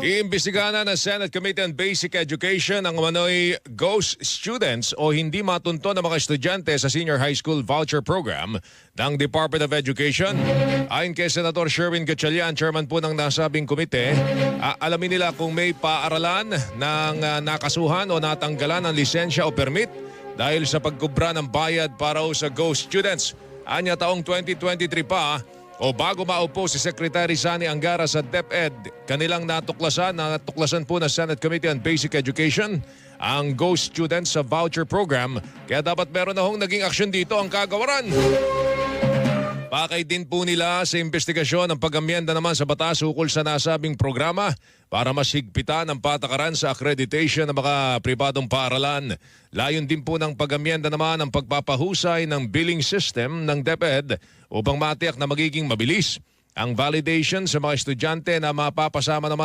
Iimbestigahan ng Senate Committee on Basic Education ang umano'y ghost students o hindi matunto na mga estudyante sa Senior High School Voucher Program ng Department of Education. Ayon kay Senator Sherwin Gatchalian, chairman po ng nasabing komite, aalamin nila kung may paaralan ng ah, nakasuhan o natanggalan ng lisensya o permit dahil sa pagkubra ng bayad para sa ghost students. Anya taong 2023 pa, o bago maupo si Secretary Sani Angara sa DepEd, kanilang natuklasan, natuklasan po na Senate Committee on Basic Education ang Ghost Students sa Voucher Program. Kaya dapat meron na hong naging aksyon dito ang kagawaran. Pakay din po nila sa investigasyon ang pag-amyenda naman sa batas ukol sa nasabing programa para mas higpitan ang patakaran sa accreditation ng mga pribadong paaralan. Layon din po ng pag-amyenda naman ang pagpapahusay ng billing system ng DepEd upang matiyak na magiging mabilis ang validation sa mga estudyante na mapapasama naman